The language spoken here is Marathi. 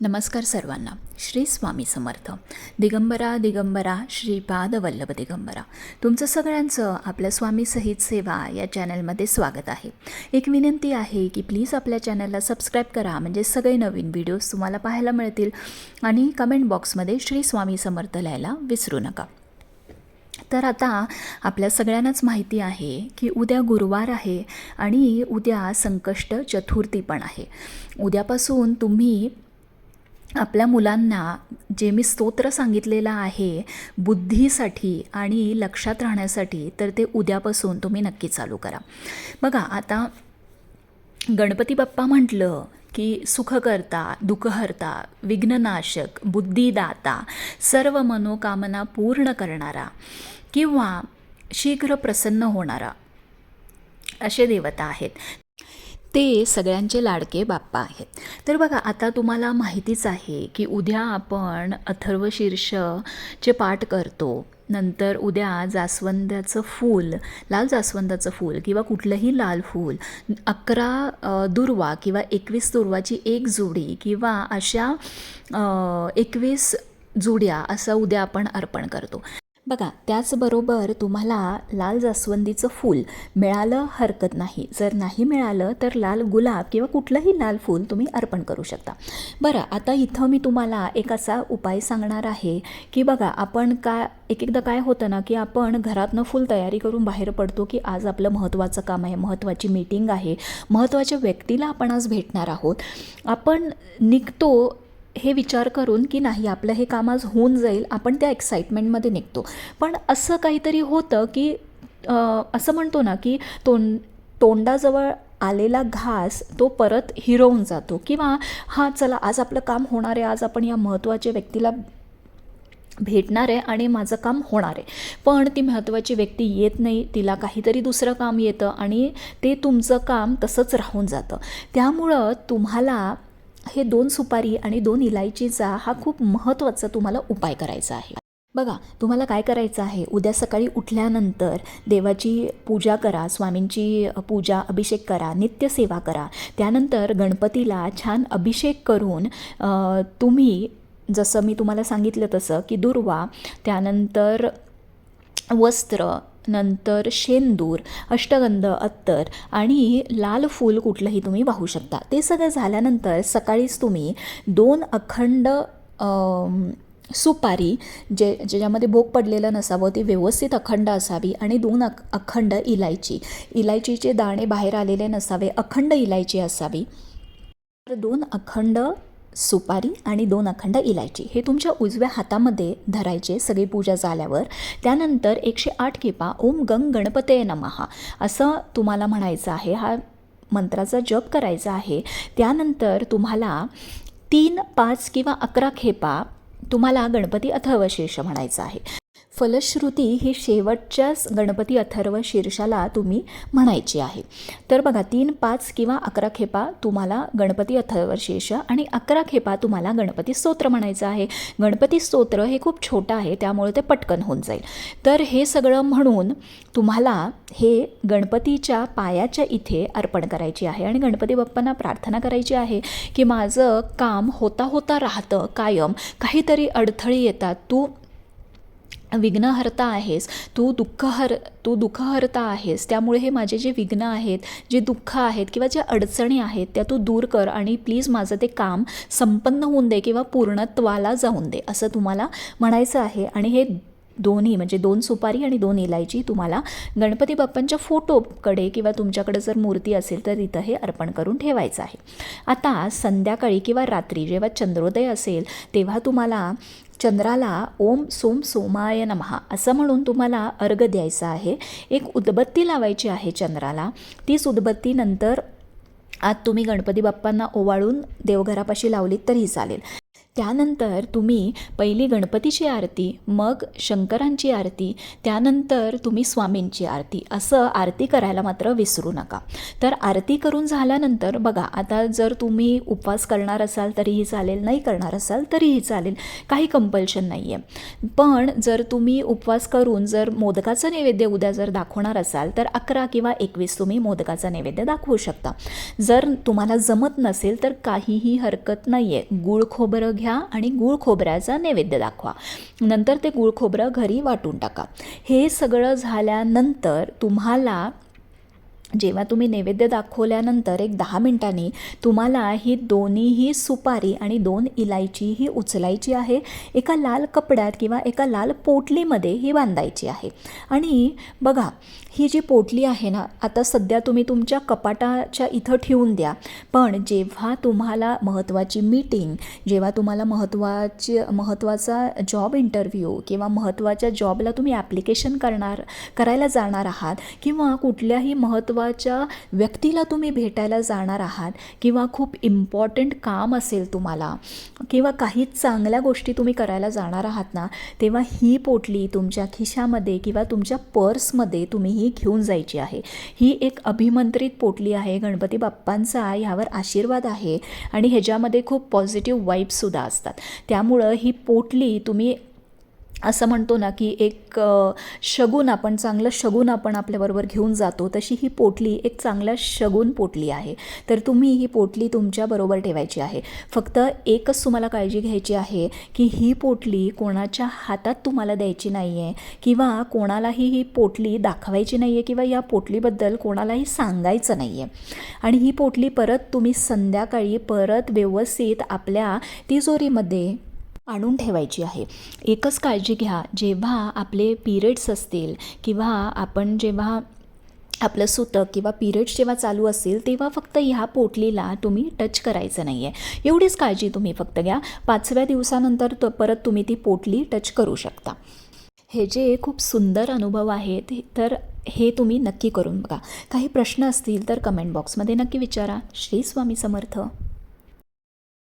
नमस्कार सर्वांना. श्री स्वामी समर्थ. दिगंबरा दिगंबरा श्रीपाद वल्लभ दिगंबरा. तुमचं सगळ्यांचं आपल्या स्वामी सहित सेवा या चॅनलमध्ये स्वागत आहे. एक विनंती आहे की प्लीज आपल्या चॅनलला सबस्क्राईब करा म्हणजे सगळे नवीन व्हिडिओज तुम्हाला पाहायला मिळतील आणि कमेंट बॉक्समध्ये श्री स्वामी समर्थ लिहायला विसरू नका. तर आता आपल्या सगळ्यांनाच माहिती आहे की उद्या गुरुवार आहे आणि उद्या संकष्ट चतुर्थी पण आहे. उद्यापासून तुम्ही आपल्या मुलांना जे मी स्तोत्र सांगितलेलं आहे बुद्धीसाठी आणि लक्षात राहण्यासाठी तर ते उद्यापासून तुम्ही नक्की चालू करा. बघा आता गणपती बाप्पा म्हटलं की सुखकर्ता दुःखहर्ता विघ्ननाशक बुद्धिदाता सर्व मनोकामना पूर्ण करणारा किंवा शीघ्र प्रसन्न होणारा असे देवता आहेत. ते सगळ्यांचे लाडके बाप्पा आहेत. तर बघा आता तुम्हाला माहितीच आहे की उद्या आपण अथर्व शीर्षचे पाठ करतो. नंतर उद्या जास्वंदाचं फूल लाल जास्वंदाचं फूल किंवा कुठलंही लाल फूल अकरा दुर्वा किंवा एकवीस दुर्वाची एक जोडी किंवा अशा एकवीस जुड्या असं उद्या आपण अर्पण करतो. बघा त्याचबरोबर तुम्हाला लाल जास्वंदीचं फूल मिळालं हरकत नाही. जर नाही मिळालं तर लाल गुलाब किंवा कुठलंही लाल फूल तुम्ही अर्पण करू शकता. बरं आता इथं मी तुम्हाला एक असा उपाय सांगणार आहे की बघा आपण काय एक एकदा काय होतं ना की आपण घरातनं फुल तयारी करून बाहेर पडतो की आज आपलं महत्त्वाचं काम आहे महत्त्वाची मीटिंग आहे. महत्त्वाच्या व्यक्तीला आपण आज भेटणार आहोत. आपण निघतो हे विचार करून की नाही आपलं हे काम आज होऊन जाईल आपण त्या एक्साइटमेंटमध्ये निघतो. पण असं काहीतरी होतं की असं म्हणतो ना की तोंड तोंडाजवळ आलेला घास तो परत हिरवून जातो. किंवा हां चला आज आपलं काम होणार आहे आज आपण या महत्त्वाच्या व्यक्तीला भेटणार आहे आणि माझं काम होणार आहे. पण ती महत्त्वाची व्यक्ती येत नाही तिला काहीतरी दुसरं काम येतं आणि ते तुमचं काम तसंच राहून जातं. त्यामुळं तुम्हाला हे दोन सुपारी आणि दोन इलायचीचा हा खूप महत्त्वाचा तुम्हाला उपाय करायचा आहे. बघा तुम्हाला काय करायचं आहे? उद्या सकाळी उठल्यानंतर देवाची पूजा करा स्वामींची पूजा अभिषेक करा नित्यसेवा करा. त्यानंतर गणपतीला छान अभिषेक करून तुम्ही जसं मी तुम्हाला सांगितलं तसं की दुर्वा त्यानंतर वस्त्र नंतर शेंदूर अष्टगंध अत्तर आणि लाल फूल कुठलंही तुम्ही वाहू शकता. ते सगळं झाल्यानंतर सकाळीच तुम्ही दोन अखंड सुपारी जे ज्याच्यामध्ये भोग पडलेलं नसावं ती व्यवस्थित अखंड असावी आणि दोन अख अखंड इलायची. इलायचीचे दाणे बाहेर आलेले नसावे अखंड इलायची असावी. तर दोन अखंड सुपारी आणि दोन अखंड इलायची. हे तुमच्या उजव्या हातामध्ये धरायचे. सगळी पूजा झाल्यावर. त्यानंतर एकशे आठ खेपा ओम गंग गणपते नमहा असं तुम्हाला म्हणायचं आहे. हा मंत्राचा जप करायचा आहे. त्यानंतर तुम्हाला तीन पाच किंवा अकरा खेपा तुम्हाला गणपती अथर्व म्हणायचं आहे. फलश्रुती ही शेवटच्याच गणपती अथर्व शीर्षाला तुम्ही म्हणायची आहे. तर बघा तीन पाच किंवा अकरा खेपा तुम्हाला गणपती अथर्व शीर्ष आणि अकरा खेपा तुम्हाला गणपती स्तोत्र म्हणायचं आहे. गणपती स्तोत्र हे खूप छोटं आहे त्यामुळे ते पटकन होऊन जाईल. तर हे सगळं म्हणून तुम्हाला हे गणपतीच्या पायाच्या इथे अर्पण करायची आहे आणि गणपती बाप्पांना प्रार्थना करायची आहे की माझं काम होता होता राहतं कायम. काहीतरी अडथळी येतात तू विघ्नहर्ता आहेस तू दुःखहर तू दुःखहर्ता आहेस त्यामुळे हे माझे जे विघ्न आहेत जे दुःख आहेत किंवा ज्या अडचणी आहेत त्या तू दूर कर आणि प्लीज माझं ते काम संपन्न होऊन दे किंवा पूर्णत्वाला जाऊन दे असं तुम्हाला म्हणायचं आहे. आणि हे दोन्ही म्हणजे दोन सुपारी आणि दोन इलायची तुम्हाला गणपती बाप्पांच्या फोटोकडे किंवा तुमच्याकडे जर मूर्ती असेल तर तिथं हे अर्पण करून ठेवायचं आहे. आता संध्याकाळी किंवा रात्री जेव्हा चंद्रोदय असेल तेव्हा तुम्हाला चंद्राला ओम सोम सोमाय नमहा असं म्हणून तुम्हाला अर्घ द्यायचा आहे. एक उदबत्ती लावायची आहे चंद्राला. तीच उदबत्ती नंतर आज तुम्ही गणपती बाप्पांना ओवाळून देवघरापाशी लावलीत तरी चालेल. त्यानंतर तुम्ही पहिली गणपतीची आरती मग शंकरांची आरती त्यानंतर तुम्ही स्वामींची आरती असं आरती करायला मात्र विसरू नका. तर आरती करून झाल्यानंतर बघा आता जर तुम्ही उपवास करणार असाल तरीही चालेल नाही करणार असाल तरीही चालेल काही कंपल्शन नाही आहे पण जर तुम्ही उपवास करून जर मोदकाचं नैवेद्य उद्या जर दाखवणार असाल तर अकरा किंवा एकवीस तुम्ही मोदकाचं नैवेद्य दाखवू शकता. जर तुम्हाला जमत नसेल तर काहीही हरकत नाही आहे गूळ खोबरं घ्या आणि गूळ खोबऱ्याचा नैवेद्य दाखवा. नंतर ते गूळ खोबरं घरी वाटून टाका. हे सगळं झाल्यानंतर तुम्हाला जेव्हा तुम्ही नैवेद्य दाखवल्यानंतर एक दहा मिनटांनी तुम्हाला ही दोन्हीही सुपारी आणि दोन इलायची ही उचलायची आहे. एका लाल कपड्यात किंवा एका लाल पोटलीमध्ये ही बांधायची आहे. आणि बघा ही जी पोटली आहे ना आता सध्या तुम्ही तुमच्या कपाटाच्या इथं ठेवून द्या. पण जेव्हा तुम्हाला महत्त्वाची मीटिंग जेव्हा तुम्हाला महत्त्वाची महत्त्वाचा जॉब इंटरव्ह्यू किंवा महत्त्वाच्या जॉबला तुम्ही ॲप्लिकेशन करणार करायला जाणार आहात किंवा कुठल्याही महत्त्वाच्या व्यक्तीला तुम्ही भेटायला जाणार आहात किंवा खूप इम्पॉर्टंट काम असेल तुम्हाला किंवा काही चांगल्या गोष्टी तुम्ही करायला जाणार आहात ना तेव्हा ही पोटली तुमच्या खिशामध्ये किंवा तुमच्या पर्समध्ये तुम्ही ही घेऊन जायची आहे. ही एक अभिमंत्रित पोटली आहे. गणपती बाप्पांचा ह्यावर आशीर्वाद आहे आणि ह्याच्यामध्ये खूप पॉझिटिव्ह वाईबसुद्धा असतात. त्यामुळं ही पोटली तुम्ही असं म्हणतो ना की एक अ, शगुन आपण चांगलं शगुन आपण आपल्याबरोबर घेऊन जातो तशी ही पोटली एक चांगल्या शगुन पोटली आहे. तर तुम्ही ही पोटली तुमच्याबरोबर ठेवायची आहे. फक्त एकच तुम्हाला काळजी घ्यायची आहे की ही पोटली कोणाच्या हातात तुम्हाला द्यायची नाही आहे किंवा कोणालाही ही पोटली दाखवायची नाही आहे किंवा या पोटलीबद्दल कोणालाही सांगायचं नाही आहे आणि ही पोटली परत तुम्ही संध्याकाळी परत व्यवस्थित आपल्या तिजोरीमध्ये आणून ठेवायची आहे. एकच काळजी घ्या जेव्हा आपले पिरियड्स असतील किंवा आपण जेव्हा आपलं सुतक किंवा पिरियड्स जेव्हा चालू असेल तेव्हा फक्त ह्या पोटलीला तुम्ही टच करायचं नाही आहे एवढीच काळजी तुम्ही फक्त घ्या. पाचव्या दिवसानंतर तो परत तुम्ही ती पोटली टच करू शकता. हे जे खूप सुंदर अनुभव आहेत तर हे तुम्ही नक्की करून बघा. काही प्रश्न असतील तर कमेंट बॉक्समध्ये नक्की विचारा. श्री स्वामी समर्थ.